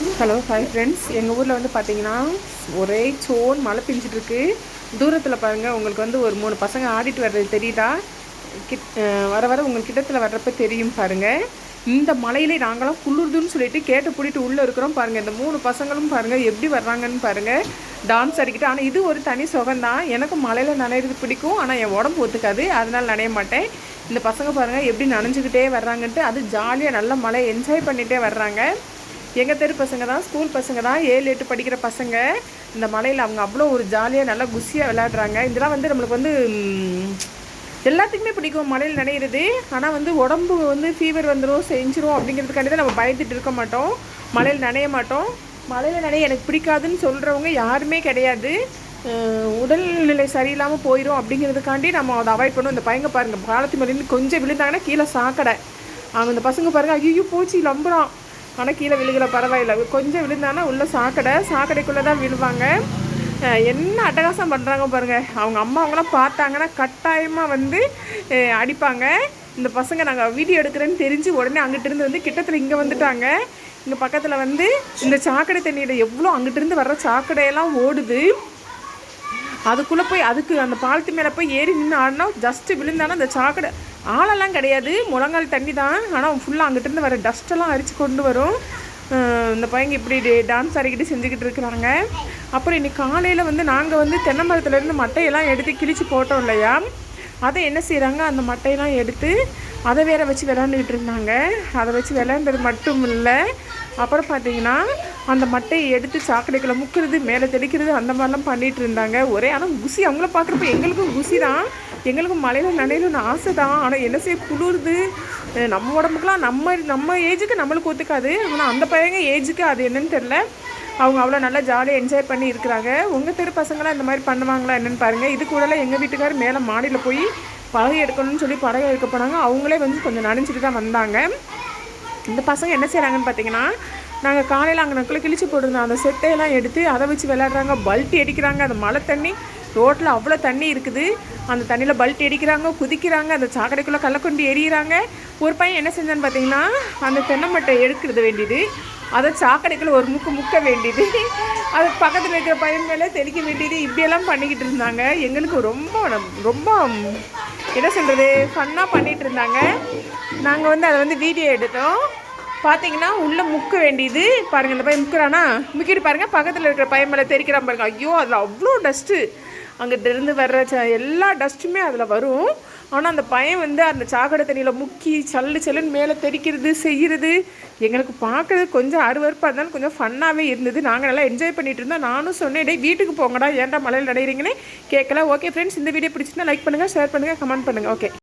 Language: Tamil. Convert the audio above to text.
ஹலோ ஹாய் ஃப்ரெண்ட்ஸ் எங்கள் ஊரில் வந்து பார்த்தீங்கன்னா ஒரே சோன் மழை பெஞ்சிட்டுருக்கு தூரத்தில் பாருங்கள் உங்களுக்கு வந்து ஒரு மூணு பசங்க ஆடிட்டு வர்றது தெரியுதா? கிட் வர வர உங்கள் கிட்டத்தில் வர்றப்ப தெரியும் பாருங்கள் இந்த மலையிலே நாங்களாம் குளிர்துன்னு சொல்லிட்டு கேட்டு பிடிட்டு உள்ளே இருக்கிறோம் பாருங்கள் இந்த மூணு பசங்களும் பாருங்கள் எப்படி வர்றாங்கன்னு பாருங்கள் டான்ஸ் ஆடிக்கிட்டு ஆனால் இது ஒரு தனி சுகம்தான். எனக்கு மலையில் நனையிறது பிடிக்கும் ஆனால் என் உடம்பு ஒத்துக்காது அதனால் நனைய மாட்டேன். இந்த பசங்க பாருங்கள் எப்படி நனைஞ்சுக்கிட்டே வர்றாங்கன்ட்டு அது ஜாலியாக நல்ல மழை என்ஜாய் பண்ணிகிட்டே வர்றாங்க. எங்கள் தெரு பசங்க தான் ஸ்கூல் பசங்க தான் ஏழு எட்டு படிக்கிற பசங்க. இந்த மலையில் அவங்க அவ்வளோ ஒரு ஜாலியாக நல்லா குஷியாக விளையாடுறாங்க. இதெல்லாம் வந்து நம்மளுக்கு வந்து எல்லாத்துக்குமே பிடிக்கும். மலையில் நனையிறது. ஆனால் வந்து உடம்பு வந்து ஃபீவர் வந்துடும் செஞ்சிரும் அப்படிங்கிறதுக்காண்டி தான் நம்ம பயந்துட்டு இருக்க மாட்டோம். மலையில் நனைய மாட்டோம். மலையில் நனைய எனக்கு பிடிக்காதுன்னு சொல்கிறவங்க யாருமே கிடையாது. உடல்நிலை சரியில்லாமல் போயிடும் அப்படிங்கிறதுக்காண்டி நம்ம அதை அவாய்ட் பண்ணுவோம் இந்த பையங்க பாருங்கள் பாலத்து மலையில் கொஞ்சம் விழுந்தாங்கன்னா கீழே சாக்கடை. அவங்க இந்த பசங்க பாருங்க ஐயோ பூச்சி லம்புறான். ஆனால் கீழே விழுகலை பரவாயில்ல. கொஞ்சம் விழுந்தானா உள்ளே சாக்கடை சாக்கடைக்குள்ளே தான் விழுவாங்க என்ன அட்டகாசம் பண்ணுறாங்க பாருங்கள் அவங்க அம்மா அவங்களாம் பார்த்தாங்கன்னா கட்டாயமாக வந்து அடிப்பாங்க. இந்த பசங்க நாங்கள் வீடியோ எடுக்கிறேன்னு தெரிஞ்சு உடனே அங்கிட்டிருந்து வந்து கிட்டத்தில் இங்கே வந்துட்டாங்க. இங்கே பக்கத்தில் வந்து இந்த சாக்கடை தண்ணியில் எவ்வளோ அங்கிட்டிருந்து வர்ற சாக்கடையெல்லாம் ஓடுது. அதுக்குள்ளே போய் அதுக்கு அந்த பாலத்து மேலே போய் ஏறி நின்று ஆடினா ஜஸ்ட்டு விழுந்தானா அந்த சாக்கடை ஆளெல்லாம் கிடையாது. முழங்கால் தண்ணி தான். ஆனால் ஃபுல்லாக அங்கிட்டிருந்து வர டஸ்ட்டெல்லாம் அரித்து கொண்டு வரும். இந்த பையங்க இப்படி டான்ஸ் ஆடிக்கிட்டு செஞ்சுக்கிட்டு இருக்கிறாங்க. அப்புறம் இன்றைக்கி காலையில் வந்து நாங்கள் வந்து தென்னை மரத்துலேருந்து மட்டையெல்லாம் எடுத்து கிழிச்சு போட்டோம் இல்லையா? அதை என்ன செய்கிறாங்க அந்த மட்டையெல்லாம் எடுத்து அதை வேற வச்சு விளாண்டுக்கிட்டு இருந்தாங்க. அதை வச்சு விளாண்டது மட்டும் இல்லை. அப்புறம் பார்த்தீங்கன்னா அந்த மட்டையை எடுத்து சாக்கடைக்குள்ள முக்கிறது மேலே தெளிக்கிறது அந்த மாதிரிலாம் பண்ணிகிட்டு இருந்தாங்க. ஒரே ஆனால் குசி அவங்கள பார்க்குறப்ப எங்களுக்கும் குசி தான் எங்களுக்கும் மலையில் நனையணும்னு ஆசை தான் ஆனால் என்ன செய்ய குளிருது. நம்ம உடம்புக்குலாம் நம்ம நம்ம ஏஜுக்கு நம்மளுக்கு ஒத்துக்காது. ஆனால் அந்த பையங்க ஏஜுக்கு அது என்னன்னு தெரில அவங்க அவ்வளோ நல்லா ஜாலியாக என்ஜாய் பண்ணி இருக்கிறாங்க. உங்கள் தெரு பசங்களாம் இந்த மாதிரி பண்ணுவாங்களா என்னென்னு பாருங்கள் இது கூடலாம் எங்கள் வீட்டுக்காரர் மேலே மாடியில் போய் படகு எடுக்கணும்னு சொல்லி படகு எடுக்க போனாங்க. அவங்களே வந்து கொஞ்சம் நனைஞ்சிட்டு தான் வந்தாங்க. இந்த பசங்க என்ன செய்கிறாங்கன்னு பார்த்தீங்கன்னா நாங்கள் காலையில் அங்கே நக்கில் கிழிச்சு போட்டிருந்தோம். அந்த செட்டையெல்லாம் எடுத்து அதை வச்சு விளையாடுறாங்க. பல்ட்டி அடிக்கிறாங்க. அந்த மழை தண்ணி. ரோட்டில் அவ்வளோ தண்ணி இருக்குது. அந்த தண்ணியில் பல்ட்டி அடிக்கிறாங்க குதிக்கிறாங்க. அந்த சாக்கடைக்குள்ளே கள்ளக்கொண்டு எறிகிறாங்க ஒரு பையன் என்ன செஞ்சான்னு பார்த்தீங்கன்னா அந்த தென்னை மட்டை எடுக்கிறது வேண்டியது. அதை சாக்கடைக்குள்ளே ஒரு முக்கு முக்க வேண்டியது. அது பக்கத்தில் இருக்கிற பையன் மேலே தெளிக்க வேண்டியது. இப்படியெல்லாம் பண்ணிக்கிட்டு இருந்தாங்க. எங்களுக்கு ரொம்ப ரொம்ப என்ன சொல்கிறது ஃபன்னாக பண்ணிகிட்டு இருந்தாங்க. நாங்கள் வந்து அதை வந்து வீடியோ எடுத்தோம். பார்த்தீங்கன்னா உள்ளே முக்க வேண்டியது. பாருங்கள் இந்த பையன் முக்கிறானா? முக்கிட்டு பாருங்கள் பக்கத்தில் இருக்கிற பையன் மேலே தெரிக்கிறான் பாருங்க. ஐயோ அதில் அவ்வளோ டஸ்ட்டு அங்கிட்டிருந்து வர்ற ச எல்லா டஸ்ட்டுமே அதில் வரும். ஆனால் அந்த பையன் வந்து அந்த சாக்கடை தண்ணியில் முக்கி சல்லு சல்லுன்னு மேலே தெறிக்கிறது செய்கிறது எங்களுக்கு பார்க்குறது கொஞ்சம் அருவருப்பாக இருந்தாலும் கொஞ்சம் ஃபன்னாகவே இருந்தது. நாங்கள் நல்லா என்ஜாய் பண்ணிட்டு இருந்தோம். நானும் சொன்னேன் டே வீட்டுக்கு போங்கடா. ஏன்டா மலையில் நடைகிறீங்கன்னு கேட்கல. ஓகே ஃப்ரெண்ட்ஸ் இந்த வீடியோ பிடிச்சிருந்தா லைக் பண்ணுங்கள் ஷேர் பண்ணுங்கள் கமெண்ட் பண்ணுங்கள் ஓகே